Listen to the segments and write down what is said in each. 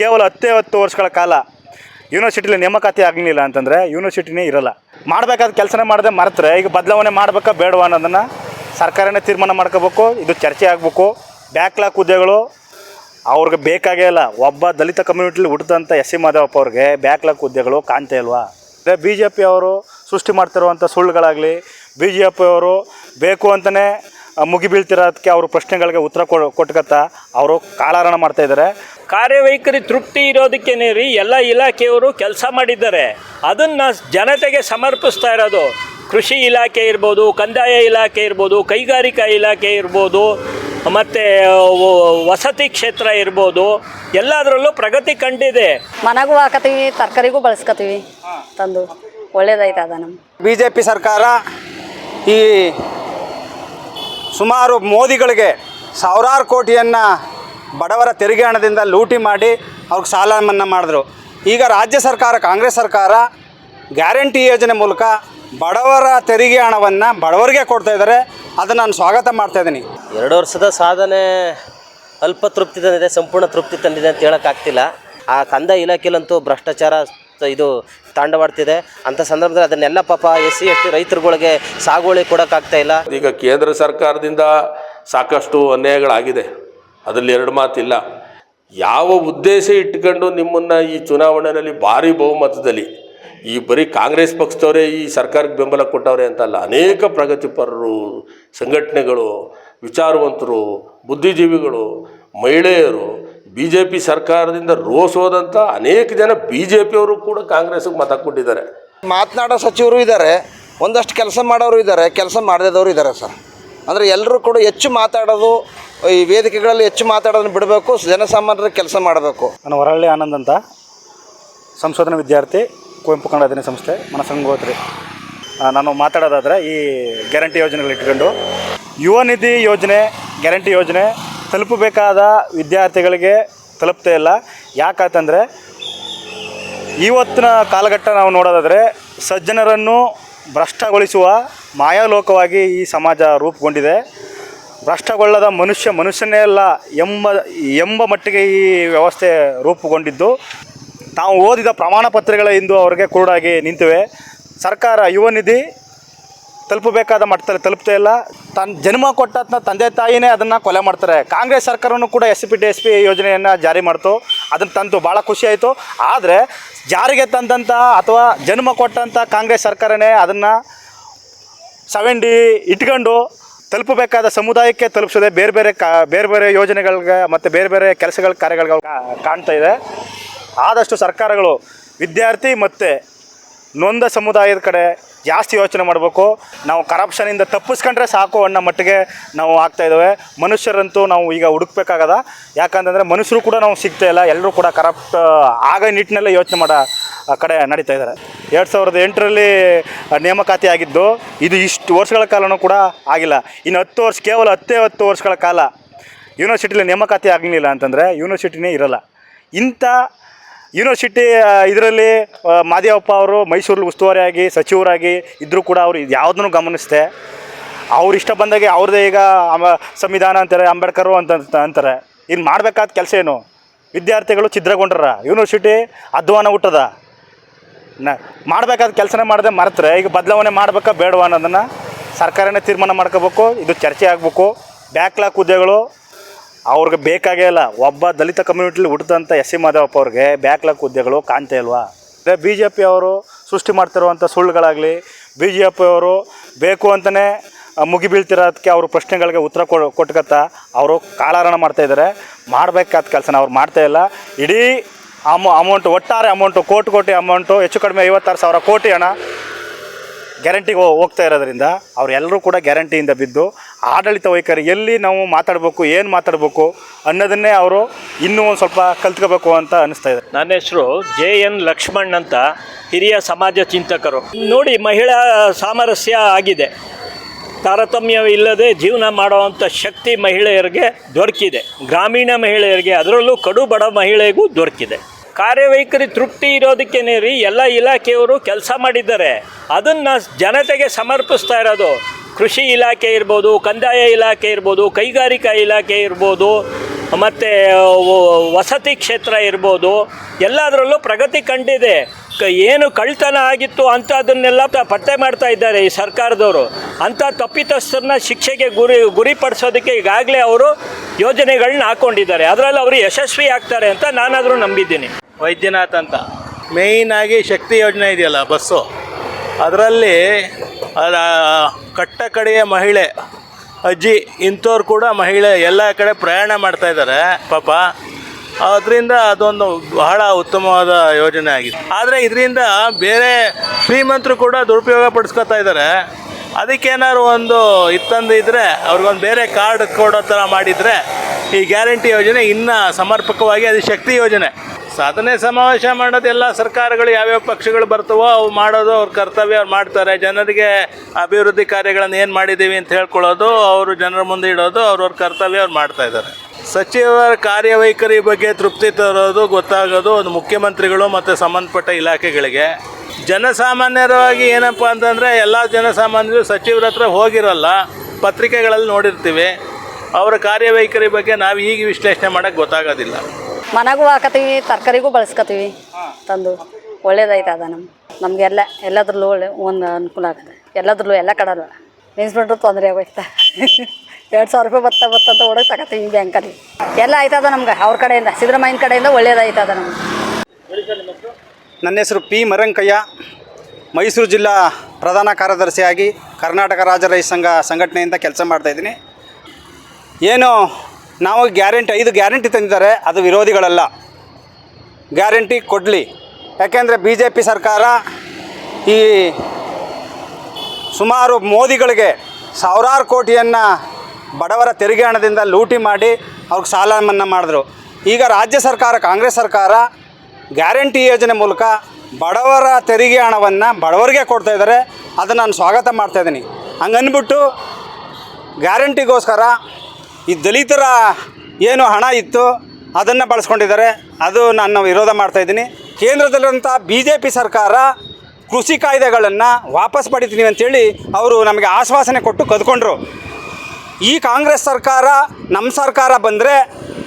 ಕೇವಲ ಹತ್ತೇ ಹತ್ತು ವರ್ಷಗಳ ಕಾಲ ಯೂನಿವರ್ಸಿಟಿಲಿ ನೇಮಕಾತಿ ಆಗಲಿಲ್ಲ ಅಂತಂದರೆ ಯೂನಿವರ್ಸಿಟಿನೇ ಇರಲ್ಲ. ಮಾಡಬೇಕಾದ ಕೆಲಸನೇ ಮಾಡದೆ ಮರೆತರೆ. ಈಗ ಬದಲಾವಣೆ ಮಾಡಬೇಕಾ ಬೇಡವಾ ಅನ್ನೋದನ್ನು ಸರ್ಕಾರನೇ ತೀರ್ಮಾನ ಮಾಡ್ಕೋಬೇಕು, ಇದು ಚರ್ಚೆ ಆಗಬೇಕು. ಬ್ಯಾಕ್ಲಾಕ್ ಹುದ್ದೆಗಳು ಅವ್ರಿಗೆ ಬೇಕಾಗೇ ಇಲ್ಲ. ಒಬ್ಬ ದಲಿತ ಕಮ್ಯುನಿಟಿಲಿ ಹುಟ್ಟಿದಂಥ ಎಸ್ ಸಿ ಮಾಧವಪ್ಪ ಅವ್ರಿಗೆ ಬ್ಯಾಕ್ಲಾಕ್ ಹುದ್ದೆಗಳು ಕಾಣ್ತಾ ಇಲ್ವಾ? ಅದೇ ಬಿ ಜೆ ಪಿ ಅವರು ಸೃಷ್ಟಿ ಮಾಡ್ತಿರುವಂಥ ಸುಳ್ಳುಗಳಾಗಲಿ ಬಿ ಜೆ ಪಿ ಅವರು ಬೇಕು ಅಂತಲೇ ಮುಗಿ ಬೀಳ್ತಿರೋದಕ್ಕೆ ಅವರು ಪ್ರಶ್ನೆಗಳಿಗೆ ಉತ್ತರ ಕೊ ಕೊಟ್ಕತ್ತ ಅವರು ಕಾಲಾರಣ ಮಾಡ್ತಾ ಇದ್ದಾರೆ. ಕಾರ್ಯವೈಖರಿ ತೃಪ್ತಿ ಇರೋದಕ್ಕೇನೆ ರೀ ಎಲ್ಲ ಇಲಾಖೆಯವರು ಕೆಲಸ ಮಾಡಿದ್ದಾರೆ. ಅದನ್ನು ಜನತೆಗೆ ಸಮರ್ಪಿಸ್ತಾ ಇರೋದು. ಕೃಷಿ ಇಲಾಖೆ ಇರ್ಬೋದು ಕಂದಾಯ ಇಲಾಖೆ ಇರ್ಬೋದು ಕೈಗಾರಿಕಾ ಇಲಾಖೆ ಇರ್ಬೋದು ಮತ್ತು ವಸತಿ ಕ್ಷೇತ್ರ ಇರ್ಬೋದು ಎಲ್ಲದರಲ್ಲೂ ಪ್ರಗತಿ ಕಂಡಿದೆ. ಮನೆಗೂ ಹಾಕತೀವಿ ತರಕಾರಿಗೂ ಬಳಸ್ಕೊತೀವಿ ತಂದು ಒಳ್ಳೇದಾಯ್ತದ ನಮ್ಮ ಬಿ ಜೆ ಪಿ ಸರ್ಕಾರ ಈ ಸುಮಾರು ಮೋದಿಗಳಿಗೆ ಸಾವಿರಾರು ಕೋಟಿಯನ್ನು ಬಡವರ ತೆರಿಗೆ ಹಣದಿಂದ ಲೂಟಿ ಮಾಡಿ ಅವ್ರಿಗೆ ಸಾಲ ಮನ್ನಾ ಮಾಡಿದ್ರು. ಈಗ ರಾಜ್ಯ ಸರ್ಕಾರ, ಕಾಂಗ್ರೆಸ್ ಸರ್ಕಾರ ಗ್ಯಾರಂಟಿ ಯೋಜನೆ ಮೂಲಕ ಬಡವರ ತೆರಿಗೆ ಹಣವನ್ನು ಬಡವರಿಗೆ ಕೊಡ್ತಾ ಇದ್ದಾರೆ. ಅದನ್ನು ನಾನು ಸ್ವಾಗತ ಮಾಡ್ತಾ ಇದ್ದೀನಿ. ಎರಡು ವರ್ಷದ ಸಾಧನೆ ಅಲ್ಪ ತೃಪ್ತಿ ತಂದಿದೆ, ಸಂಪೂರ್ಣ ತೃಪ್ತಿ ತಂದಿದೆ ಅಂತ ಹೇಳೋಕ್ಕಾಗ್ತಿಲ್ಲ ಆ ಕಂದ ಇಲಾಖೆಲಂತೂ ಭ್ರಷ್ಟಾಚಾರ ಇದು ತಾಂಡವಾಡ್ತಿದೆ. ಅಂತ ಸಂದರ್ಭದಲ್ಲಿ ಅದನ್ನೆಲ್ಲ ಪಾಪ ಎಸ್ ಸಿ, ಎಸ್ ಟಿ ರೈತರುಗಳಿಗೆ ಸಾಗುವಳಿ ಕೊಡೋಕ್ಕಾಗ್ತಾ ಇಲ್ಲ. ಈಗ ಕೇಂದ್ರ ಸರ್ಕಾರದಿಂದ ಸಾಕಷ್ಟು ಅನ್ಯಾಯಗಳಾಗಿದೆ. ಅದರಲ್ಲಿ ಎರಡು ಮಾತಿಲ್ಲ. ಯಾವ ಉದ್ದೇಶ ಇಟ್ಕೊಂಡು ನಿಮ್ಮನ್ನು ಈ ಚುನಾವಣೆಯಲ್ಲಿ ಭಾರಿ ಬಹುಮತದಲ್ಲಿ ಈ ಬರೀ ಕಾಂಗ್ರೆಸ್ ಪಕ್ಷದವರೇ ಈ ಸರ್ಕಾರಕ್ಕೆ ಬೆಂಬಲ ಕೊಟ್ಟವ್ರೆ ಅಂತಲ್ಲ, ಅನೇಕ ಪ್ರಗತಿಪರರು, ಸಂಘಟನೆಗಳು, ವಿಚಾರವಂತರು, ಬುದ್ಧಿಜೀವಿಗಳು ಮಹಿಳೆಯರು ಬಿ ಜೆ ಪಿ ಸರ್ಕಾರದಿಂದ ರೋಸ್ ಹೋದಂಥ ಅನೇಕ ಜನ ಬಿ ಜೆ ಪಿಯವರು ಕೂಡ ಕಾಂಗ್ರೆಸ್ಗೆ ಮತ ಕೊಟ್ಟಿದ್ದಾರೆ. ಮಾತನಾಡೋ ಸಚಿವರು ಇದ್ದಾರೆ ಒಂದಷ್ಟು ಕೆಲಸ ಮಾಡೋರು ಇದ್ದಾರೆ ಕೆಲಸ ಮಾಡದೇದವರು ಇದ್ದಾರೆ ಸರ್. ಅಂದರೆ ಎಲ್ಲರೂ ಕೂಡ ಹೆಚ್ಚು ಮಾತಾಡೋದು ಈ ವೇದಿಕೆಗಳಲ್ಲಿ ಹೆಚ್ಚು ಮಾತಾಡೋದನ್ನು ಬಿಡಬೇಕು ಜನಸಾಮಾನ್ಯರ ಕೆಲಸ ಮಾಡಬೇಕು. ನಾನು ಹೊರಳ್ಳಿ ಆನಂದ್ ಅಂತ. ಸಂಶೋಧನಾ ವಿದ್ಯಾರ್ಥಿ ಕುವೆಂಪು ಕನ್ನಡ ದಿನ ಸಂಸ್ಥೆ ಮನಸಂಗೋತ್ರಿ. ನಾನು ಮಾತಾಡೋದಾದರೆ ಈ ಗ್ಯಾರಂಟಿ ಯೋಜನೆಗಳು ಇಟ್ಕೊಂಡು ಯುವ ನಿಧಿ ಯೋಜನೆ ಗ್ಯಾರಂಟಿ ಯೋಜನೆ ತಲುಪಬೇಕಾದ ವಿದ್ಯಾರ್ಥಿಗಳಿಗೆ ತಲುಪ್ತಾ ಇಲ್ಲ. ಯಾಕಂತಂದರೆ ಇವತ್ತಿನ ಕಾಲಘಟ್ಟ ನಾವು ನೋಡೋದಾದರೆ ಸಜ್ಜನರನ್ನು ಭ್ರಷ್ಟಗೊಳಿಸುವ ಮಾಯಾಲೋಕವಾಗಿ ಈ ಸಮಾಜ ರೂಪುಗೊಂಡಿದೆ. ಭ್ರಷ್ಟಗೊಳ್ಳದ ಮನುಷ್ಯ ಮನುಷ್ಯನೇ ಅಲ್ಲ ಎಂಬ ಎಂಬ ಮಟ್ಟಿಗೆ ಈ ವ್ಯವಸ್ಥೆ ರೂಪುಗೊಂಡಿದ್ದು. ತಾವು ಓದಿದ ಪ್ರಮಾಣ ಪತ್ರಗಳ ಇಂದು ಅವರಿಗೆ ಕುರುಡಾಗಿ ನಿಂತಿವೆ. ಸರ್ಕಾರ ಯುವ ನಿಧಿ ತಲುಪಬೇಕಾದ ಮಟ್ಟದಲ್ಲಿ ತಲುಪ್ತಾ ಇಲ್ಲ. ತನ್ನ ಜನ್ಮ ಕೊಟ್ಟ ತಂದೆ ತಾಯಿನೇ ಅದನ್ನು ಕೊಲೆ ಮಾಡ್ತಾರೆ. ಕಾಂಗ್ರೆಸ್ ಸರ್ಕಾರವೂ ಕೂಡ ಎಸ್ ಪಿ ಎಸ್ ಪಿ ಯೋಜನೆಯನ್ನು ಜಾರಿ ಮಾಡ್ತು. ಅದನ್ನು ತಂತು ಭಾಳ ಖುಷಿ ಆಯಿತು. ಆದರೆ ಜಾರಿಗೆ ತಂದಂಥ ಅಥವಾ ಜನ್ಮ ಕೊಟ್ಟಂಥ ಕಾಂಗ್ರೆಸ್ ಸರ್ಕಾರನೇ ಅದನ್ನು ಸವೆಂಡಿ ಡಿ ಇಟ್ಕೊಂಡು ತಲುಪಬೇಕಾದ ಸಮುದಾಯಕ್ಕೆ ತಲುಪಿಸದೆ ಬೇರೆ ಬೇರೆ ಕಾ, ಬೇರೆ ಬೇರೆ ಯೋಜನೆಗಳಿಗೆ ಮತ್ತು ಬೇರೆ ಬೇರೆ ಕೆಲಸಗಳ ಕಾರ್ಯಗಳಿಗೆ ಕಾಣ್ತಾ ಇದೆ. ಆದಷ್ಟು ಸರ್ಕಾರಗಳು ವಿದ್ಯಾರ್ಥಿ ಮತ್ತು ನೊಂದ ಸಮುದಾಯದ ಕಡೆ ಜಾಸ್ತಿ ಯೋಚನೆ ಮಾಡಬೇಕು. ನಾವು ಕರಪ್ಷನಿಂದ ತಪ್ಪಿಸ್ಕೊಂಡ್ರೆ ಸಾಕು ಅನ್ನೋ ಮಟ್ಟಿಗೆ ನಾವು ಆಗ್ತಾ ಇದ್ದಾವೆ. ಮನುಷ್ಯರಂತೂ ನಾವು ಈಗ ಹುಡುಕ್ಬೇಕಾಗದ. ಯಾಕಂತಂದರೆ ಮನುಷ್ಯರು ಕೂಡ ನಾವು ಸಿಗ್ತಾ ಇಲ್ಲ. ಎಲ್ಲರೂ ಕೂಡ ಕರಪ್ಟ್ ಆಗ ನಿಟ್ಟಿನಲ್ಲೇ ಯೋಚನೆ ಮಾಡೋ ಕಡೆ ನಡೀತಾ ಇದ್ದಾರೆ. ಎರಡು ಸಾವಿರದ ಎಂಟರಲ್ಲಿ ನೇಮಕಾತಿ ಆಗಿದ್ದು, ಇದು ಇಷ್ಟು ವರ್ಷಗಳ ಕಾಲನೂ ಕೂಡ ಆಗಿಲ್ಲ. ಇನ್ನು ಹತ್ತು ವರ್ಷ, ಕೇವಲ ಹತ್ತೇ ಹತ್ತು ವರ್ಷಗಳ ಕಾಲ. ಯೂನಿವರ್ಸಿಟಿಲಿ ನೇಮಕಾತಿ ಆಗಲಿಲ್ಲ ಅಂತಂದರೆ ಯೂನಿವರ್ಸಿಟಿನೇ ಇರಲ್ಲ. ಇಂಥ ಯೂನಿವರ್ಸಿಟಿ ಇದರಲ್ಲಿ ಮಾದೇವಪ್ಪ ಅವರು ಮೈಸೂರಲ್ಲಿ ಉಸ್ತುವಾರಿಯಾಗಿ, ಸಚಿವರಾಗಿ ಇದ್ದರೂ ಕೂಡ ಅವರು ಯಾವುದನ್ನು ಗಮನಿಸ್ದೆ. ಅವ್ರು ಇಷ್ಟ ಬಂದಾಗೆ ಅವ್ರದ್ದೇ ಈಗ ಸಂವಿಧಾನ ಅಂತಾರೆ, ಅಂಬೇಡ್ಕರು ಅಂತ ಅಂತ ಅಂತಾರೆ. ಇನ್ನು ಮಾಡಬೇಕಾದ ಕೆಲಸ ಏನು? ವಿದ್ಯಾರ್ಥಿಗಳು ಛಿದ್ರಗೊಂಡ್ರ ಯೂನಿವರ್ಸಿಟಿ ಅಧ್ವಾನ ಹುಟ್ಟದ ನ, ಮಾಡಬೇಕಾದ ಕೆಲಸನೇ ಮಾಡದೆ ಮರೆತರೆ. ಈಗ ಬದಲಾವಣೆ ಮಾಡಬೇಕಾ ಬೇಡವಾ ಅನ್ನೋದನ್ನು ಸರ್ಕಾರನೇ ತೀರ್ಮಾನ ಮಾಡ್ಕೋಬೇಕು, ಇದು ಚರ್ಚೆ ಆಗಬೇಕು. ಬ್ಯಾಕ್ಲಾಕ್ ಹುದ್ದೆಗಳು ಅವ್ರಿಗೆ ಬೇಕಾಗೇ ಇಲ್ಲ. ಒಬ್ಬ ದಲಿತ ಕಮ್ಯುನಿಟಿಲಿ ಹುಟ್ಟಿದಂಥ ಎಸ್ ಸಿ ಮಾಧವಪ್ಪ ಅವ್ರಿಗೆ ಬ್ಯಾಕ್ಲಾಕ್ ಹುದ್ದೆಗಳು ಕಾಣ್ತಾ ಇಲ್ವಾ? ಅದೇ ಬಿ ಜೆ ಪಿ ಅವರು ಸೃಷ್ಟಿ ಮಾಡ್ತಿರುವಂಥ ಸುಳ್ಳುಗಳಾಗಲಿ ಬಿ ಜೆ ಪಿ ಅವರು ಬೇಕು ಅಂತಲೇ ಮುಗಿಬೀಳ್ತಿರೋದಕ್ಕೆ ಅವರು ಪ್ರಶ್ನೆಗಳಿಗೆ ಉತ್ತರ ಕೊ ಕೊಟ್ಕತ್ತ ಅವರು ಕಾಲಾರಣ ಮಾಡ್ತಾಯಿದ್ದಾರೆ ಮಾಡಬೇಕಾದ ಕೆಲಸನ ಅವ್ರು ಮಾಡ್ತಾ ಇಲ್ಲ. ಇಡೀ ಅಮೌ ಅಮೌಂಟು ಒಟ್ಟಾರೆ ಅಮೌಂಟು ಕೋಟಿ ಕೋಟಿ ಅಮೌಂಟು ಹೆಚ್ಚು ಕಡಿಮೆ ಐವತ್ತಾರು ಸಾವಿರ ಕೋಟಿ ಹಣ ಗ್ಯಾರಂಟಿಗೆ ಹೋಗ್ತಾ ಇರೋದ್ರಿಂದ ಅವರೆಲ್ಲರೂ ಕೂಡ ಗ್ಯಾರಂಟಿಯಿಂದ ಬಿದ್ದು ಆಡಳಿತ ವೈಖರಿ, ಎಲ್ಲಿ ನಾವು ಮಾತಾಡಬೇಕು, ಏನು ಮಾತಾಡಬೇಕು ಅನ್ನೋದನ್ನೇ ಅವರು ಇನ್ನೂ ಒಂದು ಸ್ವಲ್ಪ ಕಲ್ತ್ಕೋಬೇಕು ಅಂತ ಅನಿಸ್ತಾ ಇದೆ. ನನ್ನ ಹೆಸರು ಜೆ ಎನ್ ಲಕ್ಷ್ಮಣ್ ಅಂತ ಹಿರಿಯ ಸಮಾಜ ಚಿಂತಕರು. ನೋಡಿ, ಮಹಿಳಾ ಸಾಮರಸ್ಯ ಆಗಿದೆ. ತಾರತಮ್ಯವಿಲ್ಲದೆ ಜೀವನ ಮಾಡುವಂಥ ಶಕ್ತಿ ಮಹಿಳೆಯರಿಗೆ ದೊರಕಿದೆ. ಗ್ರಾಮೀಣ ಮಹಿಳೆಯರಿಗೆ, ಅದರಲ್ಲೂ ಕಡು ಬಡ ಮಹಿಳೆಗೂ ದೊರಕಿದೆ. ಕಾರ್ಯವೈಖರಿ ತೃಪ್ತಿ ಇರೋದಕ್ಕೇನೆ ರೀ ಎಲ್ಲ ಇಲಾಖೆಯವರು ಕೆಲಸ ಮಾಡಿದ್ದಾರೆ. ಅದನ್ನು ಜನತೆಗೆ ಸಮರ್ಪಿಸ್ತಾ ಇರೋದು ಕೃಷಿ ಇಲಾಖೆ ಇರ್ಬೋದು, ಕಂದಾಯ ಇಲಾಖೆ ಇರ್ಬೋದು, ಕೈಗಾರಿಕಾ ಇಲಾಖೆ ಇರ್ಬೋದು, ಮತ್ತು ವಸತಿ ಕ್ಷೇತ್ರ ಇರ್ಬೋದು, ಎಲ್ಲದರಲ್ಲೂ ಪ್ರಗತಿ ಕಂಡಿದೆ. ಏನು ಕಳ್ತನ ಆಗಿತ್ತು ಅಂತ ಅದನ್ನೆಲ್ಲ ಪತ್ತೆ ಮಾಡ್ತಾ ಇದ್ದಾರೆ ಈ ಸರ್ಕಾರದವರು. ಅಂಥ ತಪ್ಪಿತಸ್ಥರನ್ನ ಶಿಕ್ಷೆಗೆ ಗುರಿ, ಗುರಿಪಡಿಸೋದಕ್ಕೆ ಈಗಾಗಲೇ ಅವರು ಯೋಜನೆಗಳನ್ನ ಹಾಕ್ಕೊಂಡಿದ್ದಾರೆ ಅದರಲ್ಲಿ ಅವರು ಯಶಸ್ವಿ ಆಗ್ತಾರೆ ಅಂತ ನಾನಾದರೂ ನಂಬಿದ್ದೀನಿ. ವೈದ್ಯನಾಥ್ ಅಂತ. ಮೇಯ್ನಾಗಿ ಶಕ್ತಿ ಯೋಜನೆ ಇದೆಯಲ್ಲ, ಬಸ್ಸು. ಅದರಲ್ಲಿ, ಅದ ಕಟ್ಟ ಕಡೆಯ ಮಹಿಳೆ, ಅಜ್ಜಿ, ಇಂಥವ್ರು ಕೂಡ ಮಹಿಳೆ ಎಲ್ಲ ಕಡೆ ಪ್ರಯಾಣ ಮಾಡ್ತಾ ಇದ್ದಾರೆ, ಪಾಪ. ಅದರಿಂದ ಅದೊಂದು ಬಹಳ ಉತ್ತಮವಾದ ಯೋಜನೆ ಆಗಿದೆ ಆದರೆ ಇದರಿಂದ ಬೇರೆ ಶ್ರೀಮಂತರು ಕೂಡ ದುರುಪಯೋಗ ಪಡಿಸ್ಕೊತಾ ಇದ್ದಾರೆ. ಅದಕ್ಕೇನಾದ್ರು ಒಂದು ಇತ್ತಂದು ಇದ್ದರೆ ಅವ್ರಿಗೊಂದು ಬೇರೆ ಕಾರ್ಡ್ ಕೊಡೋ ಥರ ಮಾಡಿದರೆ, ಈ ಗ್ಯಾರಂಟಿ ಯೋಜನೆ ಇನ್ನೂ ಸಮರ್ಪಕವಾಗಿ, ಅದು ಶಕ್ತಿ ಯೋಜನೆ. ಸಾಧನೆ ಸಮಾವೇಶ ಮಾಡೋದು ಎಲ್ಲ ಸರ್ಕಾರಗಳು ಯಾವ್ಯಾವ ಪಕ್ಷಗಳು ಬರ್ತವೋ ಅವು ಮಾಡೋದು ಅವ್ರ ಕರ್ತವ್ಯ ಅವ್ರು ಮಾಡ್ತಾರೆ. ಜನರಿಗೆ ಅಭಿವೃದ್ಧಿ ಕಾರ್ಯಗಳನ್ನು ಏನು ಮಾಡಿದ್ದೀವಿ ಅಂತ ಹೇಳ್ಕೊಳ್ಳೋದು, ಅವರು ಜನರ ಮುಂದೆ ಇಡೋದು ಅವ್ರವ್ರ ಕರ್ತವ್ಯ ಅವ್ರು ಮಾಡ್ತಾ ಇದ್ದಾರೆ. ಸಚಿವರ ಕಾರ್ಯವೈಖರಿ ಬಗ್ಗೆ ತೃಪ್ತಿ ತರೋದು ಗೊತ್ತಾಗೋದು ಒಂದು ಮುಖ್ಯಮಂತ್ರಿಗಳು ಮತ್ತು ಸಂಬಂಧಪಟ್ಟ ಇಲಾಖೆಗಳಿಗೆ. ಜನಸಾಮಾನ್ಯರವಾಗಿ ಏನಪ್ಪ ಅಂತಂದರೆ ಎಲ್ಲ ಜನಸಾಮಾನ್ಯರು ಸಚಿವರ ಹತ್ರ ಹೋಗಿರಲ್ಲ, ಪತ್ರಿಕೆಗಳಲ್ಲಿ ನೋಡಿರ್ತೀವಿ. ಅವರ ಕಾರ್ಯವೈಖರಿ ಬಗ್ಗೆ ನಾವು ಈಗ ವಿಶ್ಲೇಷಣೆ ಮಾಡೋಕ್ಕೆ ಗೊತ್ತಾಗೋದಿಲ್ಲ. ಮನೆಗೂ ಹಾಕತ್ತೀವಿ, ತರಕಾರಿಗೂ ಬಳಸ್ಕೊತೀವಿ ತಂದು ಒಳ್ಳೇದೈತೆ ಅದ ನಮ್ಮ ನಮಗೆಲ್ಲ ಎಲ್ಲದ್ರಲ್ಲೂ ಒಳ್ಳೆ, ಒಂದು ಅನುಕೂಲ ಆಗುತ್ತೆ. ಎಲ್ಲದ್ರಲ್ಲೂ ಎಲ್ಲ ಕಡಲ್ಲ. ನಿಲ್ಸ್ಬಿಟ್ರು ತೊಂದರೆ ಆಗೋಯ್ತಾ. ಎರಡು ಸಾವಿರ ರೂಪಾಯಿ ಬತ್ತ ಬತ್ತಂತ ಹೊಡೋಕೆ ತಗೋತೀವಿ ಬ್ಯಾಂಕಲ್ಲಿ ಎಲ್ಲ ಆಯ್ತದ ನಮ್ಗೆ, ಅವ್ರ ಕಡೆಯಿಂದ ಸಿದ್ದರಾಮಯ್ಯನ ಕಡೆಯಿಂದ ಒಳ್ಳೇದಾಯ್ತದ ನಮ್ಗೆ. ನನ್ನ ಹೆಸರು ಪಿ ಮರಂಕಯ್ಯ. ಮೈಸೂರು ಜಿಲ್ಲಾ ಪ್ರಧಾನ ಕಾರ್ಯದರ್ಶಿಯಾಗಿ ಕರ್ನಾಟಕ ರಾಜ್ಯ ಸಂಘ, ಸಂಘಟನೆಯಿಂದ ಕೆಲಸ ಮಾಡ್ತಾಯಿದ್ದೀನಿ ಏನು ನಾವು ಗ್ಯಾರಂಟಿ, ಐದು ಗ್ಯಾರಂಟಿ ತಂದಿದ್ದಾರೆ, ಅದು ವಿರೋಧಿಗಳಲ್ಲ. ಗ್ಯಾರಂಟಿ ಕೊಡಲಿ. ಯಾಕೆಂದರೆ ಬಿ ಜೆ ಪಿ ಸರ್ಕಾರ ಈ ಸುಮಾರು ಮೋದಿಗಳಿಗೆ ಸಾವಿರಾರು ಕೋಟಿಯನ್ನು ಬಡವರ ತೆರಿಗೆ ಹಣದಿಂದ ಲೂಟಿ ಮಾಡಿ ಅವ್ರಿಗೆ ಸಾಲ ಮನ್ನಾ ಮಾಡಿದ್ರು. ಈಗ ರಾಜ್ಯ ಸರ್ಕಾರ, ಕಾಂಗ್ರೆಸ್ ಸರ್ಕಾರ ಗ್ಯಾರಂಟಿ ಯೋಜನೆ ಮೂಲಕ ಬಡವರ ತೆರಿಗೆ ಹಣವನ್ನು ಬಡವರಿಗೆ ಕೊಡ್ತಾ ಇದ್ದಾರೆ. ಅದನ್ನು ನಾನು ಸ್ವಾಗತ ಮಾಡ್ತಾಯಿದ್ದೀನಿ ಹಂಗನ್ಬಿಟ್ಟು ಗ್ಯಾರಂಟಿಗೋಸ್ಕರ ಈ ದಲಿತರ ಏನು ಹಣ ಇತ್ತು ಅದನ್ನು ಬಳಸ್ಕೊಂಡಿದ್ದಾರೆ. ಅದು ನಾನು ವಿರೋಧ ಮಾಡ್ತಾಯಿದ್ದೀನಿ ಕೇಂದ್ರದಲ್ಲಿರುವಂಥ ಬಿ ಜೆ ಪಿ ಸರ್ಕಾರ ಕೃಷಿ ಕಾಯ್ದೆಗಳನ್ನು ವಾಪಸ್ ಪಡಿತೀನಿ ಅಂತೇಳಿ ಅವರು ನಮಗೆ ಆಶ್ವಾಸನೆ ಕೊಟ್ಟು ಕದ್ಕೊಂಡ್ರು. ಈ ಕಾಂಗ್ರೆಸ್ ಸರ್ಕಾರ, ನಮ್ಮ ಸರ್ಕಾರ ಬಂದರೆ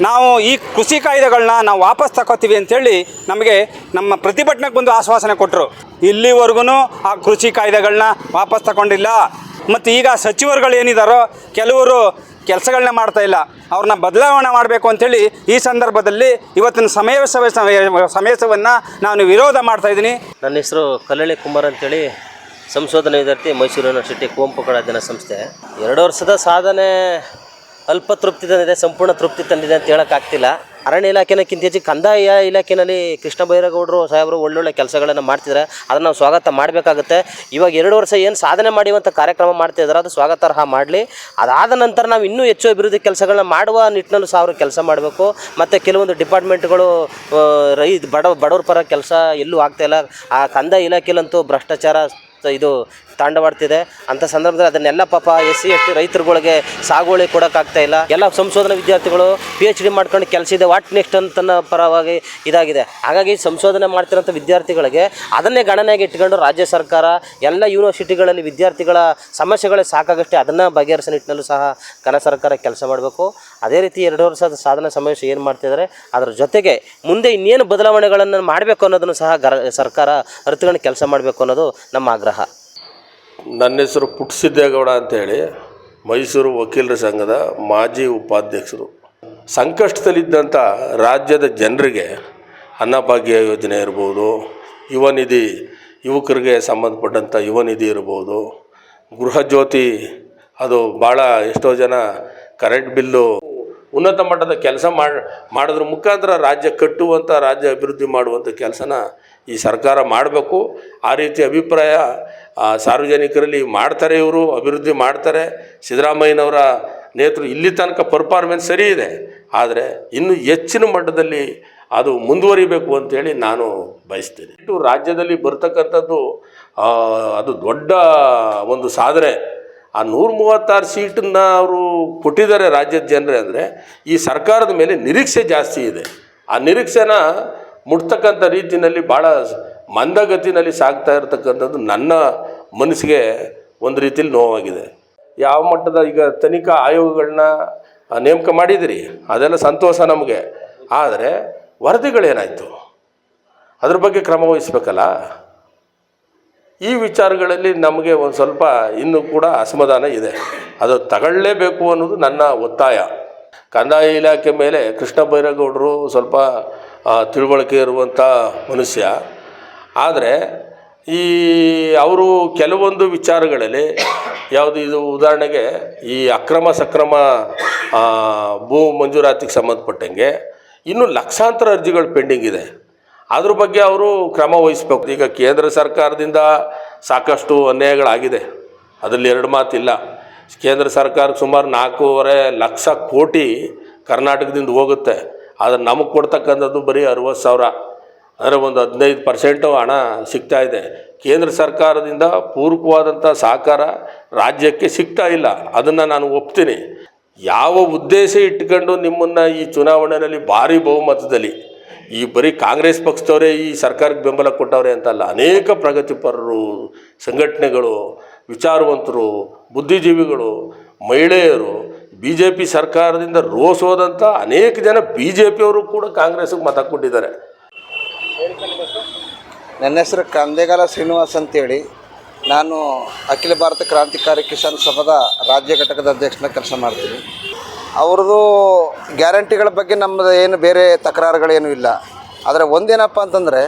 ನಾವು ಈ ಕೃಷಿ ಕಾಯ್ದೆಗಳನ್ನ ನಾವು ವಾಪಸ್ ತಗೋತೀವಿ ಅಂತೇಳಿ ನಮಗೆ ನಮ್ಮ ಪ್ರತಿಭಟನೆಗೆ ಬಂದು ಆಶ್ವಾಸನೆ ಕೊಟ್ಟರು ಇಲ್ಲಿವರೆಗೂ ಆ ಕೃಷಿ ಕಾಯ್ದೆಗಳನ್ನ ವಾಪಸ್ ತಗೊಂಡಿಲ್ಲ. ಮತ್ತು ಈಗ ಸಚಿವರುಗಳು ಏನಿದಾರೋ ಕೆಲವರು ಕೆಲಸಗಳನ್ನ ಮಾಡ್ತಾ ಇಲ್ಲ. ಅವ್ರನ್ನ ಬದಲಾವಣೆ ಮಾಡಬೇಕು ಅಂಥೇಳಿ ಈ ಸಂದರ್ಭದಲ್ಲಿ ಇವತ್ತಿನ ಸಮಯ ಸಮಯಸವನ್ನು ನಾನು ವಿರೋಧ ಮಾಡ್ತಾಯಿದ್ದೀನಿ ನನ್ನ ಹೆಸರು ಕಲ್ಲಳ್ಳಿ ಕುಮಾರ್ ಅಂತೇಳಿ ಸಂಶೋಧನಾ ವಿದ್ಯಾರ್ಥಿ, ಮೈಸೂರು ಯೂನಿವರ್ಸಿಟಿ ಕುವೆಂಪು ಕಡ ಸಂಸ್ಥೆ ಎರಡು ವರ್ಷದ ಸಾಧನೆ ಅಲ್ಪ ತೃಪ್ತಿ ತಂದಿದೆ, ಸಂಪೂರ್ಣ ತೃಪ್ತಿ ತಂದಿದೆ ಅಂತ ಹೇಳೋಕ್ಕಾಗ್ತಿಲ್ಲ. ಅರಣ್ಯ ಇಲಾಖೆನಕ್ಕಿಂತ ಹೆಚ್ಚು ಕಂದಾಯ ಇಲಾಖೆಯಲ್ಲಿ ಕೃಷ್ಣ ಬೈರೇಗೌಡರು ಸಾಹೇಬರು ಒಳ್ಳೊಳ್ಳೆ ಕೆಲಸಗಳನ್ನು ಮಾಡ್ತಿದ್ದಾರೆ ಅದನ್ನು ನಾವು ಸ್ವಾಗತ ಮಾಡಬೇಕಾಗುತ್ತೆ. ಇವಾಗ ಎರಡು ವರ್ಷ ಏನು ಸಾಧನೆ ಮಾಡಿವಂಥ ಕಾರ್ಯಕ್ರಮ ಮಾಡ್ತಿದ್ದಾರೆ ಅದು ಸ್ವಾಗತಾರ್ಹ ಮಾಡಲಿ. ಅದಾದ ನಂತರ ನಾವು ಇನ್ನೂ ಹೆಚ್ಚು ಅಭಿವೃದ್ಧಿ ಕೆಲಸಗಳನ್ನ ಮಾಡುವ ನಿಟ್ಟಿನಲ್ಲೂ ಸಾವಿರ ಕೆಲಸ ಮಾಡಬೇಕು. ಮತ್ತು ಕೆಲವೊಂದು ಡಿಪಾರ್ಟ್ಮೆಂಟ್ಗಳು ರೈ ಬಡ, ಬಡವ್ರ ಪರ ಕೆಲಸ ಎಲ್ಲೂ ಆಗ್ತಾಯಿಲ್ಲ ಆ ಕಂದಾಯ ಇಲಾಖೆಯಲ್ಲಂತೂ ಭ್ರಷ್ಟಾಚಾರ ಇದು ತಾಂಡವಾಡ್ತಿದೆ. ಅಂತ ಸಂದರ್ಭದಲ್ಲಿ ಅದನ್ನೆಲ್ಲ ಪಾಪ ಎಸ್ ಸಿ ಎಸ್ ಟಿ ರೈತರುಗಳಿಗೆ ಸಾಗುವಳಿ ಕೊಡೋಕ್ಕಾಗ್ತಾ ಇಲ್ಲ. ಎಲ್ಲ ಸಂಶೋಧನಾ ವಿದ್ಯಾರ್ಥಿಗಳು ಪಿ ಎಚ್ ಡಿ ಮಾಡ್ಕೊಂಡು ಕೆಲಸ ಇದೆ. ವಾಟ್ ನೆಕ್ಸ್ಟ್ ಅಂತ ಪರವಾಗಿ ಇದಾಗಿದೆ. ಹಾಗಾಗಿ ಸಂಶೋಧನೆ ಮಾಡ್ತಿರೋಂಥ ವಿದ್ಯಾರ್ಥಿಗಳಿಗೆ ಅದನ್ನೇ ಗಣನೆಗೆ ಇಟ್ಕೊಂಡು ರಾಜ್ಯ ಸರ್ಕಾರ ಎಲ್ಲ ಯೂನಿವರ್ಸಿಟಿಗಳಲ್ಲಿ ವಿದ್ಯಾರ್ಥಿಗಳ ಸಮಸ್ಯೆಗಳೇ ಸಾಕಾಗಷ್ಟೇ ಅದನ್ನು ಬಗೆಹರಿಸೋ ನಿಟ್ಟಿನಲ್ಲೂ ಸಹ ಕನ್ನಡ ಸರ್ಕಾರ ಕೆಲಸ ಮಾಡಬೇಕು. ಅದೇ ರೀತಿ ಎರಡು ವರ್ಷದ ಸಾಧನ ಸಮಾವೇಶ ಏನು ಮಾಡ್ತಿದ್ದಾರೆ, ಅದರ ಜೊತೆಗೆ ಮುಂದೆ ಇನ್ನೇನು ಬದಲಾವಣೆಗಳನ್ನು ಮಾಡಬೇಕು ಅನ್ನೋದನ್ನು ಸಹ ಗರ ಸರ್ಕಾರ ಅರಿತುಕೊಂಡು ಕೆಲಸ ಮಾಡಬೇಕು ಅನ್ನೋದು ನಮ್ಮ ಆಗ್ರಹ. ನನ್ನ ಹೆಸರು ಪುಟ್ಟಸಿದ್ದೇಗೌಡ ಅಂತೇಳಿ ಮೈಸೂರು ವಕೀಲರ ಸಂಘದ ಮಾಜಿ ಉಪಾಧ್ಯಕ್ಷರು. ಸಂಕಷ್ಟದಲ್ಲಿದ್ದಂಥ ರಾಜ್ಯದ ಜನರಿಗೆ ಅನ್ನಭಾಗ್ಯ ಯೋಜನೆ ಇರ್ಬೋದು ಯುವ ನಿಧಿ ಯುವಕರಿಗೆ ಸಂಬಂಧಪಟ್ಟಂಥ ಯುವ ನಿಧಿ ಇರ್ಬೋದು ಗೃಹಜ್ಯೋತಿ ಅದು ಭಾಳ ಎಷ್ಟೋ ಜನ ಕರೆಂಟ್ ಬಿಲ್ಲು, ಉನ್ನತ ಮಟ್ಟದ ಕೆಲಸ ಮಾಡಿ, ಮಾಡೋದ್ರ ಮುಖಾಂತರ ರಾಜ್ಯ ಕಟ್ಟುವಂಥ ರಾಜ್ಯ ಅಭಿವೃದ್ಧಿ ಮಾಡುವಂಥ ಕೆಲಸನ ಈ ಸರ್ಕಾರ ಮಾಡಬೇಕು. ಆ ರೀತಿ ಅಭಿಪ್ರಾಯ ಸಾರ್ವಜನಿಕರಲ್ಲಿ ಮಾಡ್ತಾರೆ ಇವರು, ಅಭಿವೃದ್ಧಿ ಮಾಡ್ತಾರೆ. ಸಿದ್ದರಾಮಯ್ಯನವರ ನೇತೃ, ಇಲ್ಲಿ ತನಕ ಪರ್ಫಾರ್ಮೆನ್ಸ್ ಸರಿ ಇದೆ. ಆದರೆ ಇನ್ನೂ ಹೆಚ್ಚಿನ ಮಟ್ಟದಲ್ಲಿ ಅದು ಮುಂದುವರಿಬೇಕು ಅಂತೇಳಿ ನಾನು ಬಯಸ್ತೇನೆ. ಇಟ್ಟು ರಾಜ್ಯದಲ್ಲಿ ಬರ್ತಕ್ಕಂಥದ್ದು ಅದು ದೊಡ್ಡ ಒಂದು ಸಾಧನೆ. ಆ ನೂರ ಮೂವತ್ತಾರು ಸೀಟನ್ನ ಅವರು ಕೊಟ್ಟಿದ್ದಾರೆ ರಾಜ್ಯದ ಜನರೇ ಅಂದರೆ ಈ ಸರ್ಕಾರದ ಮೇಲೆ ನಿರೀಕ್ಷೆ ಜಾಸ್ತಿ ಇದೆ. ಆ ನಿರೀಕ್ಷೆನ ಮುಟ್ತಕ್ಕಂಥ ರೀತಿಯಲ್ಲಿ ಭಾಳ ಮಂದಗತಿನಲ್ಲಿ ಸಾಗ್ತಾ ಇರತಕ್ಕಂಥದ್ದು ನನ್ನ ಮನಸ್ಸಿಗೆ ಒಂದು ರೀತಿಯಲ್ಲಿ ನೋವಾಗಿದೆ. ಯಾವ ಮಟ್ಟದ ಈಗ ತನಿಖಾ ಆಯೋಗಗಳನ್ನ ನೇಮಕ ಮಾಡಿದಿರಿ, ಅದೆಲ್ಲ ಸಂತೋಷ ನಮಗೆ. ಆದರೆ ವರದಿಗಳೇನಾಯಿತು? ಅದ್ರ ಬಗ್ಗೆ ಕ್ರಮ ವಹಿಸ್ಬೇಕಲ್ಲ? ಈ ವಿಚಾರಗಳಲ್ಲಿ ನಮಗೆ ಒಂದು ಸ್ವಲ್ಪ ಇನ್ನೂ ಕೂಡ ಅಸಮಾಧಾನ ಇದೆ. ಅದು ತಗೊಳ್ಳೇಬೇಕು ಅನ್ನೋದು ನನ್ನ ಒತ್ತಾಯ. ಕಂದಾಯ ಇಲಾಖೆ ಮೇಲೆ ಕೃಷ್ಣ ಬೈರೇಗೌಡರು ಸ್ವಲ್ಪ ತಿಳುವಳಿಕೆ ಇರುವಂಥ ಮನುಷ್ಯ. ಆದರೆ ಈ ಅವರು ಕೆಲವೊಂದು ವಿಚಾರಗಳಲ್ಲಿ, ಯಾವುದು ಇದು ಉದಾಹರಣೆಗೆ ಈ ಅಕ್ರಮ ಸಕ್ರಮ ಭೂ ಮಂಜೂರಾತಿಗೆ ಸಂಬಂಧಪಟ್ಟಂಗೆ ಇನ್ನೂ ಲಕ್ಷಾಂತರ ಅರ್ಜಿಗಳು ಪೆಂಡಿಂಗ್ ಇದೆ. ಅದ್ರ ಬಗ್ಗೆ ಅವರು ಕ್ರಮ ವಹಿಸ್ಬೇಕು. ಈಗ ಕೇಂದ್ರ ಸರ್ಕಾರದಿಂದ ಸಾಕಷ್ಟು ಅನ್ಯಾಯಗಳಾಗಿದೆ. ಅದರಲ್ಲಿ ಎರಡು ಮಾತಿಲ್ಲ. ಕೇಂದ್ರ ಸರ್ಕಾರಕ್ಕೆ ಸುಮಾರು ನಾಲ್ಕೂವರೆ ಲಕ್ಷ ಕೋಟಿ ಕರ್ನಾಟಕದಿಂದ ಹೋಗುತ್ತೆ. ಆದರೆ ನಮಗೆ ಕೊಡ್ತಕ್ಕಂಥದ್ದು ಬರೀ ಅರುವತ್ತು ಸಾವಿರ. ಅಂದರೆ ಒಂದು ಹದಿನೈದು ಪರ್ಸೆಂಟು ಹಣ ಸಿಗ್ತಾ ಇದೆ. ಕೇಂದ್ರ ಸರ್ಕಾರದಿಂದ ಪೂರಕವಾದಂಥ ಸಹಕಾರ ರಾಜ್ಯಕ್ಕೆ ಸಿಗ್ತಾ ಇಲ್ಲ. ಅದನ್ನು ನಾನು ಒಪ್ತೀನಿ. ಯಾವ ಉದ್ದೇಶ ಇಟ್ಕೊಂಡು ನಿಮ್ಮನ್ನು ಈ ಚುನಾವಣೆಯಲ್ಲಿ ಭಾರಿ ಬಹುಮತದಲ್ಲಿ, ಈ ಬರೀ ಕಾಂಗ್ರೆಸ್ ಪಕ್ಷದವರೇ ಈ ಸರ್ಕಾರಕ್ಕೆ ಬೆಂಬಲ ಕೊಟ್ಟವ್ರೆ ಅಂತಲ್ಲ, ಅನೇಕ ಪ್ರಗತಿಪರರು, ಸಂಘಟನೆಗಳು, ವಿಚಾರವಂತರು, ಬುದ್ಧಿಜೀವಿಗಳು, ಮಹಿಳೆಯರು ಬಿ ಜೆ ಪಿ ಸರ್ಕಾರದಿಂದ ರೋಸ್ ಹೋದಂಥ ಅನೇಕ ಜನ ಬಿ ಜೆ ಪಿಯವರು ಕೂಡ ಕಾಂಗ್ರೆಸ್ಗೆ ಮತ ಕೊಟ್ಟಿದ್ದಾರೆ. ನನ್ನ ಹೆಸರು ಕಂದೇಗಾಲ ಶ್ರೀನಿವಾಸ್ ಅಂತೇಳಿ. ನಾನು ಅಖಿಲ ಭಾರತ ಕ್ರಾಂತಿಕಾರಿ ಕಿಸಾನ್ ಸಭಾದ ರಾಜ್ಯ ಘಟಕದ ಅಧ್ಯಕ್ಷನ ಕೆಲಸ ಮಾಡ್ತೀನಿ. ಅವ್ರದ್ದು ಗ್ಯಾರಂಟಿಗಳ ಬಗ್ಗೆ ನಮ್ಮದು ಏನು ಬೇರೆ ತಕರಾರುಗಳೇನೂ ಇಲ್ಲ. ಆದರೆ ಒಂದೇನಪ್ಪ ಅಂತಂದರೆ,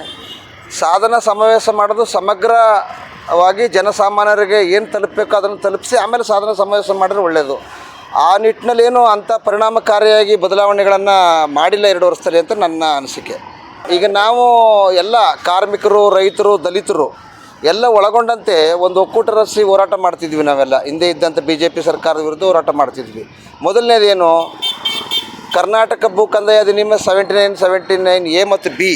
ಸಾಧನ ಸಮಾವೇಶ ಮಾಡೋದು ಸಮಗ್ರವಾಗಿ ಜನಸಾಮಾನ್ಯರಿಗೆ ಏನು ತಲುಪಬೇಕು ಅದನ್ನು ತಲುಪಿಸಿ ಆಮೇಲೆ ಸಾಧನ ಸಮಾವೇಶ ಮಾಡಿದ್ರೆ ಒಳ್ಳೆಯದು ಆ ನಿಟ್ಟಿನಲ್ಲಿ ಏನು ಅಂಥ ಪರಿಣಾಮಕಾರಿಯಾಗಿ ಬದಲಾವಣೆಗಳನ್ನು ಮಾಡಿಲ್ಲ ಎರಡು ವರ್ಷದಲ್ಲಿ ಅಂತ ನನ್ನ ಅನಿಸಿಕೆ. ಈಗ ನಾವು ಎಲ್ಲ ಕಾರ್ಮಿಕರು, ರೈತರು, ದಲಿತರು ಎಲ್ಲ ಒಳಗೊಂಡಂತೆ ಒಂದು ಒಕ್ಕೂಟ ರಚಿಸಿ ಹೋರಾಟ ಮಾಡ್ತಿದ್ವಿ ನಾವೆಲ್ಲ. ಹಿಂದೆ ಇದ್ದಂಥ ಬಿ ಜೆ ಪಿ ಸರ್ಕಾರದ ವಿರುದ್ಧ ಹೋರಾಟ ಮಾಡ್ತಿದ್ವಿ. ಮೊದಲನೇದೇನು? ಕರ್ನಾಟಕ ಭೂ ಕಂದಾಯ ಅಧಿನಿಯಮ seventy nine seventy nine A ಮತ್ತು ಬಿ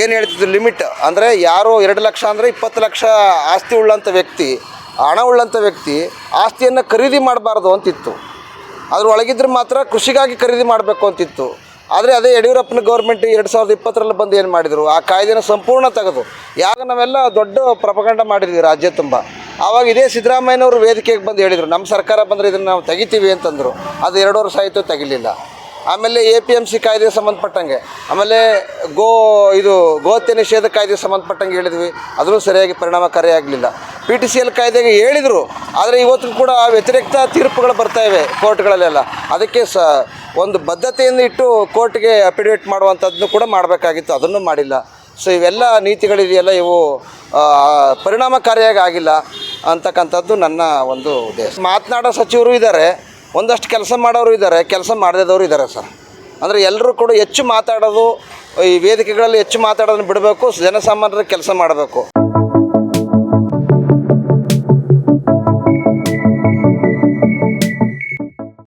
ಏನು ಹೇಳ್ತಿದ್ರು? ಲಿಮಿಟ್. ಅಂದರೆ ಯಾರು ಎರಡು ಲಕ್ಷ ಅಂದರೆ ಇಪ್ಪತ್ತು ಲಕ್ಷ ಆಸ್ತಿ ಉಳ್ಳಂಥ ವ್ಯಕ್ತಿ, ಹಣ ಉಳ್ಳಂಥ ವ್ಯಕ್ತಿ ಆಸ್ತಿಯನ್ನು ಖರೀದಿ ಮಾಡಬಾರ್ದು ಅಂತಿತ್ತು. ಒಳಗಿದ್ರೆ ಮಾತ್ರ ಕೃಷಿಗಾಗಿ ಖರೀದಿ ಮಾಡಬೇಕು ಅಂತಿತ್ತು. ಆದರೆ ಅದೇ ಯಡಿಯೂರಪ್ಪನ ಗೌರ್ಮೆಂಟ್ ಎರಡು ಸಾವಿರದ ಇಪ್ಪತ್ತರಲ್ಲಿ ಬಂದು ಏನು ಮಾಡಿದರು? ಆ ಕಾಯ್ದೆನ ಸಂಪೂರ್ಣ ತೆಗೆದು. ಯಾವಾಗ ನಾವೆಲ್ಲ ದೊಡ್ಡ ಪ್ರಪಗಂಡ ಮಾಡಿದ್ವಿ ರಾಜ್ಯ ತುಂಬ. ಆವಾಗ ಇದೇ ಸಿದ್ದರಾಮಯ್ಯನವರು ವೇದಿಕೆಗೆ ಬಂದು ಹೇಳಿದರು ನಮ್ಮ ಸರ್ಕಾರ ಬಂದರೆ ಇದನ್ನು ನಾವು ತೆಗಿತೀವಿ ಅಂತಂದರು. ಅದು ಎರಡು ವರ್ಷ ಆಯಿತು ತೆಗಿಲಿಲ್ಲ. ಆಮೇಲೆ ಎ ಪಿ ಎಂ ಸಿ ಕಾಯ್ದೆಗೆ ಸಂಬಂಧಪಟ್ಟಂಗೆ. ಆಮೇಲೆ ಗೋ, ಇದು ಗೋಹತ್ಯೆ ನಿಷೇಧ ಕಾಯ್ದೆಗೆ ಸಂಬಂಧಪಟ್ಟಂಗೆ ಹೇಳಿದ್ವಿ. ಅದರೂ ಸರಿಯಾಗಿ ಪರಿಣಾಮಕಾರಿ ಆಗಲಿಲ್ಲ ಪಿ ಟಿ ಸಿ ಎಲ್ ಕಾಯ್ದೆಗೆ ಹೇಳಿದರು. ಆದರೆ ಇವತ್ತು ಕೂಡ ವ್ಯತಿರಿಕ್ತ ತೀರ್ಪುಗಳು ಬರ್ತಾ ಇವೆ ಕೋರ್ಟ್ಗಳಲ್ಲೆಲ್ಲ. ಅದಕ್ಕೆ ಸ, ಒಂದು ಬದ್ಧತೆಯಿಂದ ಇಟ್ಟು ಕೋರ್ಟ್ಗೆ ಅಫಿಡೇವಿಟ್ ಮಾಡುವಂಥದ್ದನ್ನು ಕೂಡ ಮಾಡಬೇಕಾಗಿತ್ತು. ಅದನ್ನು ಮಾಡಿಲ್ಲ. ಸೊ ಇವೆಲ್ಲ ನೀತಿಗಳಿದೆಯಲ್ಲ, ಇವು ಪರಿಣಾಮಕಾರಿಯಾಗಿ ಆಗಿಲ್ಲ ಅಂತಕ್ಕಂಥದ್ದು ನನ್ನ ಒಂದು ಉದ್ದೇಶ. ಮಾತನಾಡೋ ಸಚಿವರು ಇದ್ದಾರೆ. ಒಂದಷ್ಟು ಕೆಲಸ ಮಾಡೋರು ಇದ್ದಾರೆ, ಕೆಲಸ ಮಾಡದೇದವರು ಇದ್ದಾರೆ ಸರ್. ಅಂದರೆ ಎಲ್ಲರೂ ಕೂಡ ಹೆಚ್ಚು ಮಾತಾಡೋದು, ಈ ವೇದಿಕೆಗಳಲ್ಲಿ ಹೆಚ್ಚು ಮಾತಾಡೋದನ್ನು ಬಿಡಬೇಕು ಜನಸಾಮಾನ್ಯರ ಕೆಲಸ ಮಾಡಬೇಕು.